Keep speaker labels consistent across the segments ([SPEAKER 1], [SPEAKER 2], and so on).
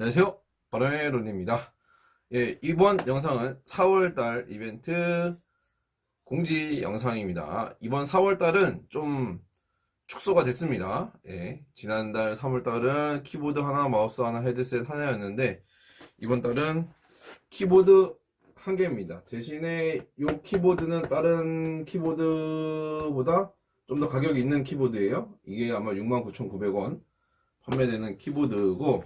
[SPEAKER 1] 안녕하세요. 바라메론입니다. 예, 이번 영상은 4월달 이벤트 공지 영상입니다. 이번 4월달은 좀 축소가 됐습니다. 예, 지난달 3월달은 키보드 하나, 마우스 하나, 헤드셋 하나였는데, 이번 달은 키보드 한 개입니다. 대신에 이 키보드는 다른 키보드보다 좀 더 가격이 있는 키보드예요. 이게 아마 69,900원 판매되는 키보드고,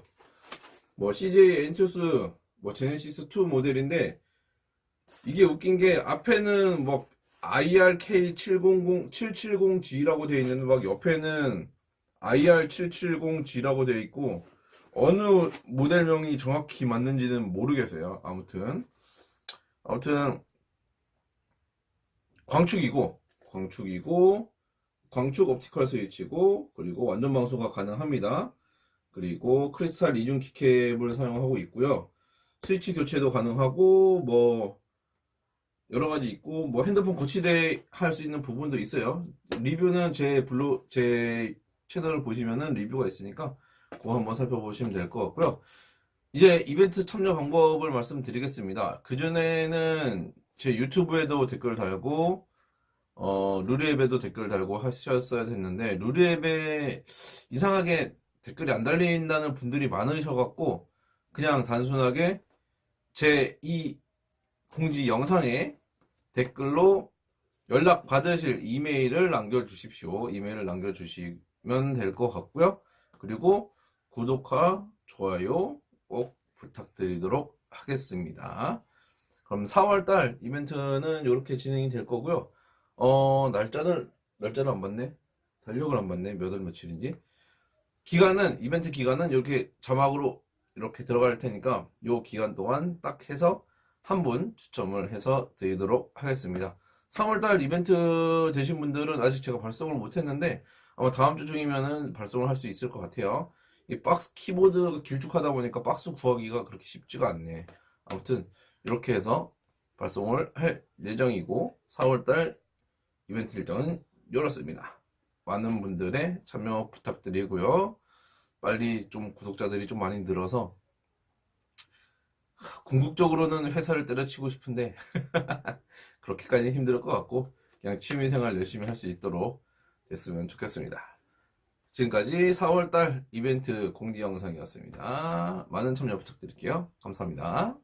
[SPEAKER 1] 뭐 CJ 엔투스 뭐 제네시스 2 모델인데 이게 웃긴 게 앞에는 뭐 IRK700 770G라고 되어 있는데 막 옆에는 IR770G라고 되어 있고 어느 모델명이 정확히 맞는지는 모르겠어요. 아무튼 아무튼 광축이고 광축이고 광축 옵티컬 스위치고 그리고 완전 방수가 가능합니다. 그리고 크리스탈 이중 키캡을 사용하고 있고요. 스위치 교체도 가능하고 뭐 여러 가지 있고 뭐 핸드폰 거치대 할 수 있는 부분도 있어요. 리뷰는 제 블로 제 채널을 보시면은 리뷰가 있으니까 그거 한번 살펴보시면 될 것 같고요. 이제 이벤트 참여 방법을 말씀드리겠습니다. 그 전에는 제 유튜브에도 댓글 달고 어, 루리앱에도 댓글 달고 하셨어야 됐는데 루리앱에 이상하게 댓글이 안 달린다는 분들이 많으셔갖고 그냥 단순하게 제 이 공지 영상에 댓글로 연락 받으실 이메일을 남겨주십시오. 이메일을 남겨주시면 될 것 같고요. 그리고 구독과 좋아요 꼭 부탁드리도록 하겠습니다. 그럼 4월달 이벤트는 이렇게 진행이 될 거고요. 어, 날짜는, 날짜를 안 봤네? 달력을 안 봤네? 몇월 며칠인지? 기간은, 이벤트 기간은 이렇게 자막으로 이렇게 들어갈 테니까, 요 기간 동안 딱 해서 한 분 추첨을 해서 드리도록 하겠습니다. 3월달 이벤트 되신 분들은 아직 제가 발송을 못 했는데, 아마 다음 주 중이면은 발송을 할 수 있을 것 같아요. 이 박스 키보드가 길쭉하다 보니까 박스 구하기가 그렇게 쉽지가 않네. 아무튼, 이렇게 해서 발송을 할 예정이고, 4월달 이벤트 일정은 열었습니다. 많은 분들의 참여 부탁드리고요. 빨리 좀 구독자들이 좀 많이 늘어서 하, 궁극적으로는 회사를 때려치고 싶은데 그렇게까지는 힘들 것 같고 그냥 취미생활 열심히 할 수 있도록 됐으면 좋겠습니다. 지금까지 4월달 이벤트 공지 영상이었습니다. 많은 참여 부탁드릴게요. 감사합니다.